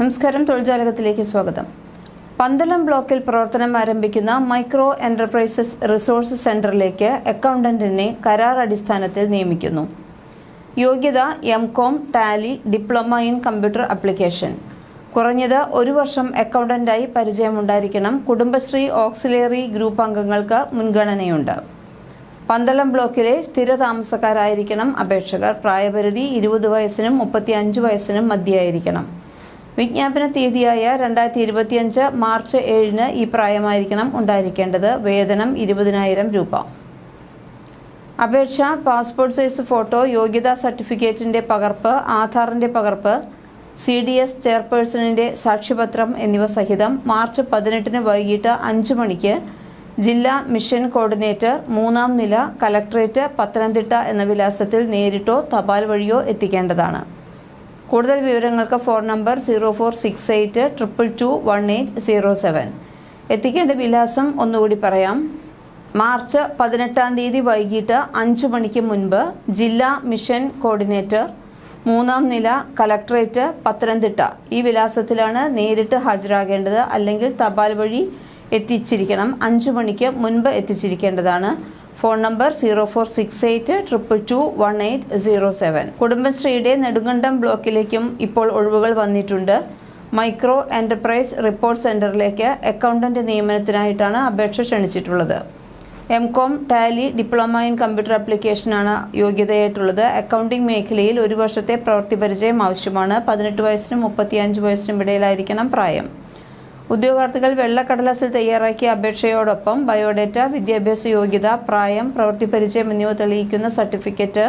നമസ്കാരം തൊഴിൽജാലകത്തിലേക്ക് സ്വാഗതം. പന്തളം ബ്ലോക്കിൽ പ്രവർത്തനം ആരംഭിക്കുന്ന മൈക്രോ എന്റർപ്രൈസസ് റിസോഴ്സ് സെന്ററിലേക്ക് അക്കൗണ്ടന്റിനെ കരാർ അടിസ്ഥാനത്തിൽ നിയമിക്കുന്നു. യോഗ്യത M com Tally diploma in computer application കുറഞ്ഞത് ഒരു വർഷം അക്കൗണ്ടന്റായി പരിചയമുണ്ടായിരിക്കണം കുടുംബശ്രീ ഓക്സിലേറി ഗ്രൂപ്പ് അംഗങ്ങൾക്ക് മുൻഗണനയുണ്ട്. പന്തളം ബ്ലോക്കിലെ സ്ഥിര താമസക്കാരായിരിക്കണം അപേക്ഷകർ. പ്രായപരിധി ഇരുപത് വയസ്സിനും മുപ്പത്തി അഞ്ച് വയസ്സിനും മധ്യയായിരിക്കണം. വിജ്ഞാപന തീയതിയായ രണ്ടായിരത്തി ഇരുപത്തിയഞ്ച് മാർച്ച് ഏഴിന് ഈ പ്രായമായിരിക്കണം ഉണ്ടായിരിക്കേണ്ടത്. വേതനം ഇരുപതിനായിരം രൂപ. അപേക്ഷ പാസ്പോർട്ട് സൈസ് ഫോട്ടോ യോഗ്യതാ സർട്ടിഫിക്കറ്റിന്റെ പകർപ്പ് ആധാറിന്റെ പകർപ്പ് സി ഡി എസ് ചെയർപേഴ്സണിന്റെ സാക്ഷ്യപത്രം എന്നിവ സഹിതം മാർച്ച് പതിനെട്ടിന് വൈകിട്ട് അഞ്ച് മണിക്ക് ജില്ലാ മിഷൻ കോർഡിനേറ്റർ മൂന്നാം നില കലക്ട്രേറ്റ് പത്തനംതിട്ട എന്ന വിലാസത്തിൽ നേരിട്ടോ തപാൽ വഴിയോ എത്തിക്കേണ്ടതാണ്. കൂടുതൽ വിവരങ്ങൾക്ക് phone number zero four six eight triple two one eight zero seven. എത്തിക്കേണ്ട വിലാസം ഒന്നുകൂടി പറയാം. മാർച്ച് പതിനെട്ടാം തീയതി വൈകിട്ട് അഞ്ചു മണിക്ക് മുൻപ് ജില്ലാ മിഷൻ കോർഡിനേറ്റർ മൂന്നാം നില കലക്ട്രേറ്റ് പത്തനംതിട്ട. ഈ വിലാസത്തിലാണ് നേരിട്ട് ഹാജരാകേണ്ടത് അല്ലെങ്കിൽ തപാൽ വഴി എത്തിച്ചിരിക്കണം. അഞ്ചു മണിക്ക് മുൻപ് എത്തിച്ചിരിക്കേണ്ടതാണ്. Phone number zero four six eight triple two one eight zero seven. കുടുംബശ്രീയുടെ നെടുങ്കണ്ടം ബ്ലോക്കിലേക്കും ഇപ്പോൾ ഒഴിവുകൾ വന്നിട്ടുണ്ട്. മൈക്രോ എന്റർപ്രൈസ് റിപ്പോർട്ട് സെന്ററിലേക്ക് അക്കൗണ്ടന്റ് നിയമനത്തിനായിട്ടാണ് അപേക്ഷ ക്ഷണിച്ചിട്ടുള്ളത്. M com Tally diploma in computer ആപ്ലിക്കേഷനാണ് യോഗ്യതയായിട്ടുള്ളത്. അക്കൗണ്ടിംഗ് മേഖലയിൽ ഒരു വർഷത്തെ പ്രവൃത്തി പരിചയം ആവശ്യമാണ്. പതിനെട്ട് വയസ്സിനും മുപ്പത്തിയഞ്ച് വയസ്സിനും ഇടയിലായിരിക്കണം പ്രായം. ഉദ്യോഗാർത്ഥികൾ വെള്ളക്കടലാസിൽ തയ്യാറാക്കിയ അപേക്ഷയോടൊപ്പം ബയോഡേറ്റ വിദ്യാഭ്യാസ യോഗ്യത പ്രായം പ്രവൃത്തി പരിചയം എന്നിവ തെളിയിക്കുന്ന സർട്ടിഫിക്കറ്റ്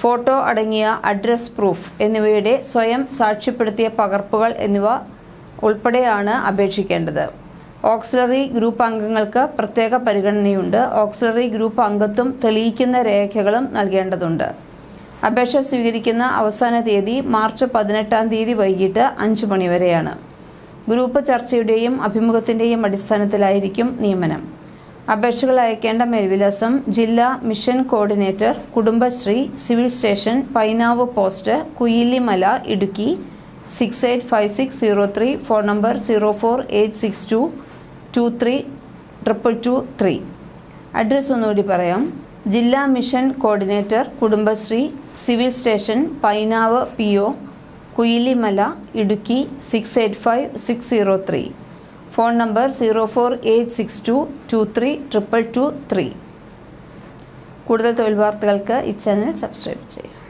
ഫോട്ടോ അടങ്ങിയ അഡ്രസ് പ്രൂഫ് എന്നിവയുടെ സ്വയം സാക്ഷ്യപ്പെടുത്തിയ പകർപ്പുകൾ എന്നിവ ഉൾപ്പെടെയാണ് അപേക്ഷിക്കേണ്ടത്. ഓക്സിലറി ഗ്രൂപ്പ് അംഗങ്ങൾക്ക് പ്രത്യേക പരിഗണനയുണ്ട്. ഓക്സിലറി ഗ്രൂപ്പ് അംഗത്വം തെളിയിക്കുന്ന രേഖകളും നൽകേണ്ടതുണ്ട്. അപേക്ഷ സ്വീകരിക്കുന്ന അവസാന തീയതി മാർച്ച് പതിനെട്ടാം തീയതി വൈകിട്ട് അഞ്ചു മണിവരെയാണ് ഗ്രൂപ്പ് ചർച്ചയുടെയും അഭിമുഖത്തിന്റെയും അടിസ്ഥാനത്തിലായിരിക്കും നിയമനം. അപേക്ഷകൾ അയക്കേണ്ട മേൽവിലാസം ജില്ലാ mission coordinator Kudumbashree civil station Painavu post Kuyilimala Idukki six eight five six zero three phone number zero four eight six two two three triple two three address ഒന്നുകൂടി പറയാം. ജില്ലാ mission coordinator Kudumbashree civil station Painavu P O Kuyilimala Idukki six eight five six zero three phone number zero four eight six two two three triple two three കൂടുതൽ തൊഴിൽ വാർത്തകൾക്ക് ഈ channel subscribe ചെയ്യും